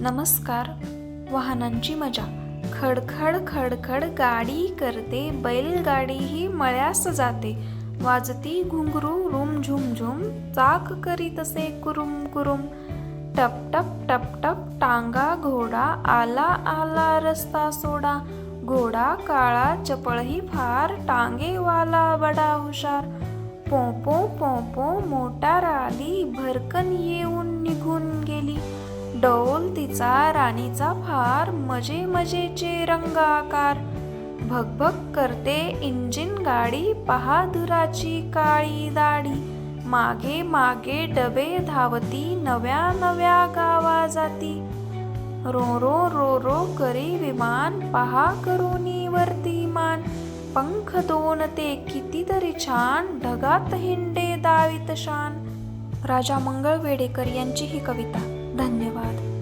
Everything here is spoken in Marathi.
नमस्कार. वाहनांची मजा. खडखड खडखड गाडी करते बैलगाडी ही मळ्यास जाते. वाजती घुंगरू रुम झुम झुम चाक करीतसे कुरुम कुरुम. टप टप टप टप टांगा घोडा आला आला रस्ता सोडा. घोडा काळा चपळही फार टांगेवाला बडा हुशार. पोपो पोपो मोटार आली भरकन येऊन निघून गेली. डौल तिचा राणीचा फार मजे मजेचे रंगाकार. भगभग करते इंजिन गाडी पहादुराची काळी दाढी. मागे मागे डबे धावती नव्या नव्या गावा जाती. रो रो रो रो करी विमान पहा करोनी वरती मान. पंख दोन ते कितीतरी छान ढगात हिंडे दावित शान. राजा मंगळ वेडेकर यांची ही कविता. धन्यवाद.